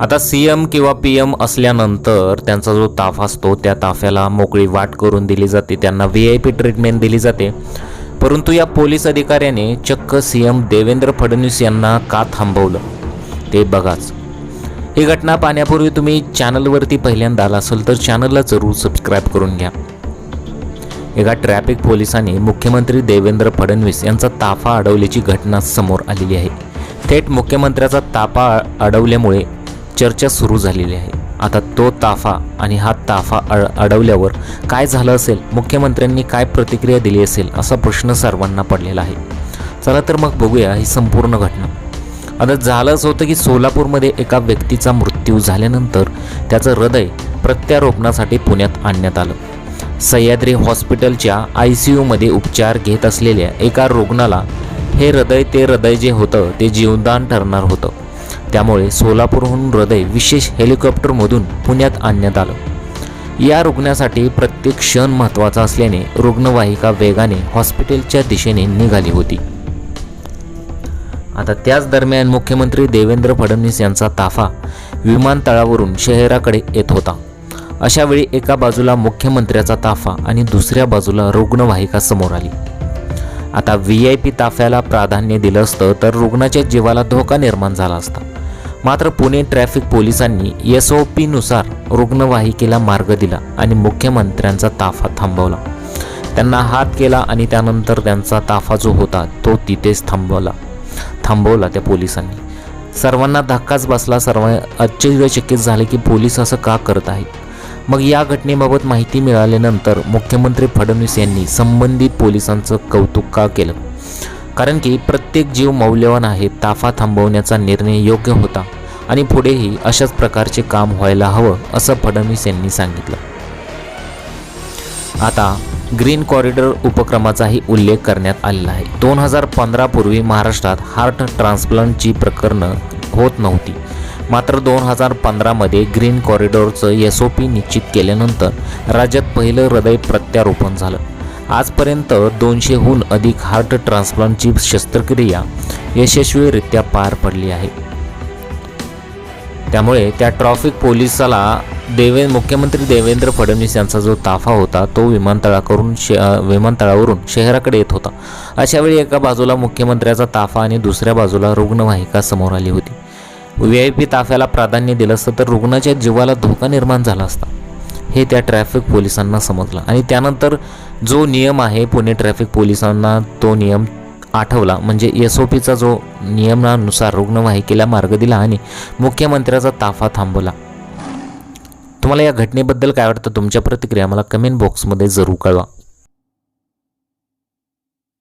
आता C M किंवा P M असल्यानंतर त्यांचा जो ताफा असतो त्या ताफ्याला मोकळी वाट करून दिली जाते. त्यांना व्ही आय पी ट्रीटमेंट दिली जाते. परंतु या पोलीस अधिकाऱ्याने चक्क सी एम देवेंद्र फडणवीस यांना का थांबवलं? ते बघाच. ही घटना पाहण्यापूर्वी तुम्ही चॅनलवरती पहिल्यांदा आला असेल तर चॅनलला जरूर सबस्क्राईब करून घ्या. एका ट्रॅफिक पोलिसांनी मुख्यमंत्री देवेंद्र फडणवीस यांचा ताफा अडवल्याची घटना समोर आलेली आहे. थेट मुख्यमंत्र्याचा ताफा अडवल्यामुळे चर्चा सुरू झालेली आहे. आता तो ताफा आणि हा ताफा अड अडवल्यावर काय झालं असेल? मुख्यमंत्र्यांनी काय प्रतिक्रिया दिली असेल? असा प्रश्न सर्वांना पडलेला आहे. चला तर मग बघूया ही संपूर्ण घटना. आता झालंच होतं की सोलापूरमध्ये एका व्यक्तीचा मृत्यू झाल्यानंतर त्याचं हृदय प्रत्यारोपणासाठी पुण्यात आणण्यात आलं. सह्याद्री हॉस्पिटलच्या आय सी यूमध्ये उपचार घेत असलेल्या एका रुग्णाला हे हृदय ते हृदय जे होतं ते जीवदान ठरणार होतं. त्यामुळे सोलापूरहून हृदय विशेष हेलिकॉप्टरमधून पुण्यात आणण्यात आलं. या रुग्णासाठी प्रत्येक क्षण महत्त्वाचा असल्याने रुग्णवाहिका वेगाने हॉस्पिटलच्या दिशेने निघाली होती. आता त्याच दरम्यान मुख्यमंत्री देवेंद्र फडणवीस यांचा ताफा विमानतळावरून शहराकडे येत होता. अशावेळी एका बाजूला मुख्यमंत्र्याचा ताफा आणि दुसऱ्या बाजूला रुग्णवाहिका समोर आली. आता व्ही आय पी ताफ्याला प्राधान्य दिलं असतं तर रुग्णाच्या जीवाला धोका निर्माण झाला असता. मात्र पुणे ट्रॅफिक पोलिसांनी एस ओ पीनुसार रुग्णवाहिकेला मार्ग दिला आणि मुख्यमंत्र्यांचा ताफा थांबवला. त्यांना हात केला आणि त्यानंतर त्यांचा ताफा जो होता तो तिथेच थांबवला थांबवला त्या पोलिसांनी. सर्वांना धक्काच बसला. सर्व आश्चर्यचकित झाले की पोलीस असं का करत आहेत? मग या घटनेबाबत माहिती मिळाल्यानंतर मुख्यमंत्री फडणवीस यांनी संबंधित पोलिसांचं कौतुक का केलं? कारण की प्रत्येक जीव मौल्यवान आहे. ताफा थांबवण्याचा निर्णय योग्य होता. आणि पुढेही अशाच प्रकारचे काम व्हायला हवं असं फडणवीस यांनी सांगितलं. आता ग्रीन कॉरिडॉर उपक्रमाचाही उल्लेख करण्यात आलेला आहे. दोन हजार पंधरापूर्वी महाराष्ट्रात हार्ट ट्रान्सप्लांटची प्रकरणं होत नव्हती. मात्र दोन हजार पंधरामध्ये ग्रीन कॉरिडॉरचं एस ओ पी निश्चित केल्यानंतर राज्यात पहिलं हृदय प्रत्यारोपण झालं. आजपर्यंत दोनशेहून अधिक हार्ट ट्रान्सप्लांटची शस्त्रक्रिया यशस्वीरित्या पार पडली आहे. त्यामुळे त्या ट्रॅफिक पोलिसाला देवे मुख्यमंत्री देवेंद्र फडणवीस यांचा जो ताफा होता तो विमानतळाकडून श विमानतळावरून शहराकडे येत होता. अशावेळी एका बाजूला मुख्यमंत्र्याचा ताफा आणि दुसऱ्या बाजूला रुग्णवाहिका समोर आली होती. व्ही आय पी ताफ्याला प्राधान्य दिलं असतं तर रुग्णाच्या जीवाला धोका निर्माण झाला असता. हे त्या ट्रॅफिक पोलिसांना समजलं. आणि त्यानंतर जो नियम आहे पुणे ट्रॅफिक पोलिसांना तो नियम आठवला. म्हणजे एस ओ पीचा जो नियमानुसार रुग्णवाहिकेला मार्ग दिला आणि मुख्यमंत्र्याचा ताफा थांबवला. तुम्हाला या घटनेबद्दल काय वाटतं? तुमच्या प्रतिक्रिया मला कमेंट बॉक्समध्ये जरूर कळवा.